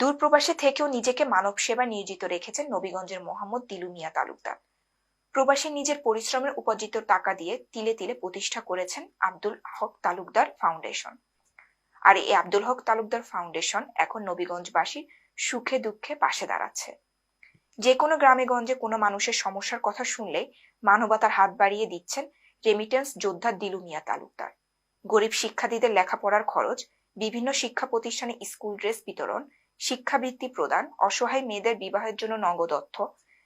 দূরপ্রবাসে থেকেও নিজেকে মানব সেবায় নিয়োজিত রেখেছেন নবীগঞ্জের মোহাম্মদ দিলু মিয়া তালুকদার। প্রবাসী নিজের পরিশ্রমের উপার্জিত টাকা দিয়ে তিলে তিলে প্রতিষ্ঠা করেছেন আব্দুল হক তালুকদার ফাউন্ডেশন। আর এই আব্দুল হক তালুকদার ফাউন্ডেশন এখন নবীগঞ্জবাসীর সুখে দুঃখে পাশে দাঁড়াচ্ছে। যে কোনো গ্রামে গঞ্জে কোনো মানুষের সমস্যার কথা শুনলে মানবতার হাত বাড়িয়ে দিচ্ছেন রেমিটেন্স যোদ্ধা দিলু মিয়া তালুকদার। গরিব শিক্ষার্থীদের লেখাপড়ার খরচ, বিভিন্ন শিক্ষা প্রতিষ্ঠানে স্কুল ড্রেস বিতরণ শিক্ষাবৃত্তি প্রদান, অসহায় মেয়েদের বিবাহের জন্য নগদ অর্থ,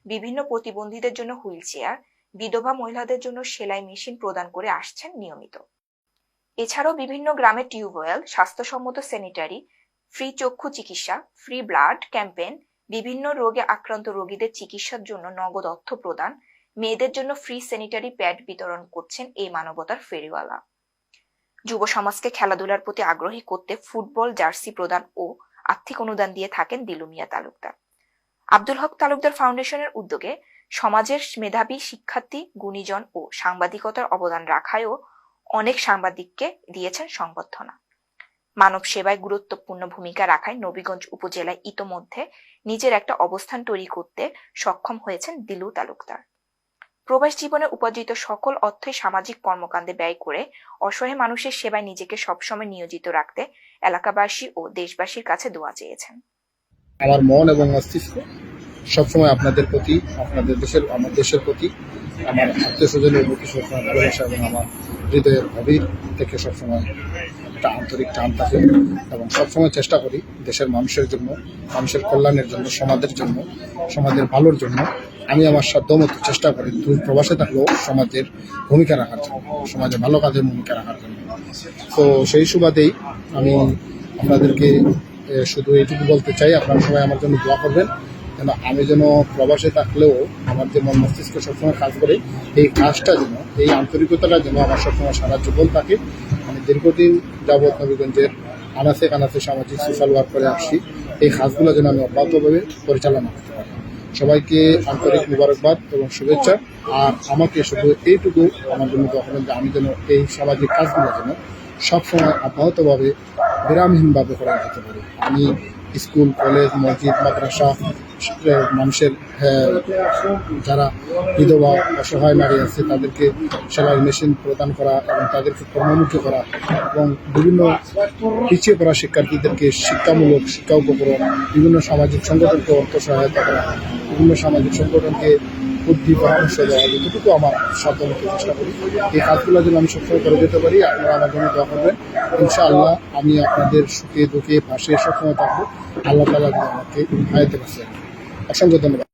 বিভিন্ন প্রতিবন্ধীদের জন্য হুইল চেয়ার, বিধবা মহিলাদের জন্য সেলাই মেশিন প্রদান করে আসছেন নিয়মিত। এছাড়াও বিভিন্ন গ্রামে টিউবওয়েল, স্বাস্থ্যসম্মত স্যানিটারি, ফ্রি চক্ষু চিকিৎসা, ফ্রি ব্লাড ক্যাম্পেইন, বিভিন্ন রোগে আক্রান্ত রোগীদের চিকিৎসার জন্য নগদ অর্থ প্রদান, মেয়েদের জন্য ফ্রি স্যানিটারি প্যাড বিতরণ করছেন এই মানবতার ফেরিওয়ালা। যুব সমাজকে খেলাধুলার প্রতি আগ্রহী করতে ফুটবল জার্সি প্রদান ও আর্থিক অনুদান দিয়ে থাকেন দিলুমিয়া তালুকদার। আব্দুল হক তালুকদার ফাউন্ডেশনের উদ্যোগে সমাজের মেধাবী শিক্ষার্থী, গুণীজন ও সাংবাদিকতার অবদান রাখায়ও অনেক সাংবাদিককে দিয়েছেন সংবর্ধনা। মানব সেবায় গুরুত্বপূর্ণ ভূমিকা রাখায় নবীগঞ্জ উপজেলায় ইতোমধ্যে নিজের একটা অবস্থান তৈরি করতে সক্ষম হয়েছেন দিলু তালুকদার। প্রবাস জীবনে উপার্জিত সকল অর্থই সামাজিক কর্মকাণ্ডে ব্যয় করে, অসহায় মানুষের সেবায় নিজেকে সবসময় নিয়োজিত রাখতে এলাকাবাসী ও দেশবাসীর কাছে দোয়া চেয়েছেন। আমার মন এবং মস্তিষ্ক সবসময় আপনাদের প্রতি, আপনাদের দেশের, আমার দেশের প্রতি, আমার আত্মীয় স্বজনের প্রতি সবসময় ভালোবাসা এবং আমার হৃদয়ের গভীর থেকে সবসময় একটা আন্তরিক টান থাকে এবং সবসময় চেষ্টা করি দেশের মানুষের জন্য, মানুষের কল্যাণের জন্য, সমাজের জন্য, সমাজের ভালোর জন্য আমি আমার সাধ্যমতো চেষ্টা করি দূর প্রবাসে থাকলেও সমাজের ভূমিকা রাখার জন্য, সমাজে ভালো কাজের ভূমিকা রাখার জন্য। তো সেই সুবাদেই আমি আপনাদেরকে শুধু এইটুকু বলতে চাই, আপনারা সবাই আমার জন্য দোয়া করবেন, যেন আমি যেন প্রবাসে থাকলেও আমার যে মন মস্তিষ্ক সবসময় কাজ করে, এই কাজটা যেন, এই আন্তরিকতাটা যেন আমার সবসময় সারা জীবন থাকে। আমি দীর্ঘদিন যাবৎ নবীগঞ্জের আনাচে কানাচে সামাজিক সোশ্যাল ওয়ার্ক করে আসছি, এই কাজগুলো যেন আমি অব্যাহতভাবে পরিচালনা করতে পারি। সবাইকে আন্তরিক মুবারকবাদ এবং শুভেচ্ছা। আর আমাকে শুধু এইটুকু আমার জন্য দোয়া করেন যে আমি যেন এই সামাজিক কাজগুলো যেন সবসময় অব্যাহতভাবে বিরামহীনভাবে করে যেতে পারি আমি স্কুল, কলেজ, মসজিদ, মাদ্রাসা মানুষের যারা বিধবা, অসহায় নারী আছে, তাদেরকে সেলাই মেশিন প্রদান করা এবং তাদেরকে কর্মমুখী করা এবং বিভিন্ন পিছিয়ে পড়া শিক্ষার্থীদেরকে শিক্ষামূলক শিক্ষা উপকরণ, বিভিন্ন সামাজিক সংগঠনকে অর্থ সহায়তা করা, বিভিন্ন সামাজিক সংগঠনকে বুদ্ধি, পরামর্শ দেওয়া যতটুকু আমার সাধ্যমতো চেষ্টা করি। এই কাজগুলো যেন আমি সবসময় করে যেতে পারি, আপনারা আমার জন্য দোয়া করবেন। ইনশাআল্লাহ আমি আপনাদের সুখে দুঃখে পাশে সবসময় থাকব। আল্লাহ তালা আমাকে হায়াতে পারছেন অসংখ্য ধন্যবাদ।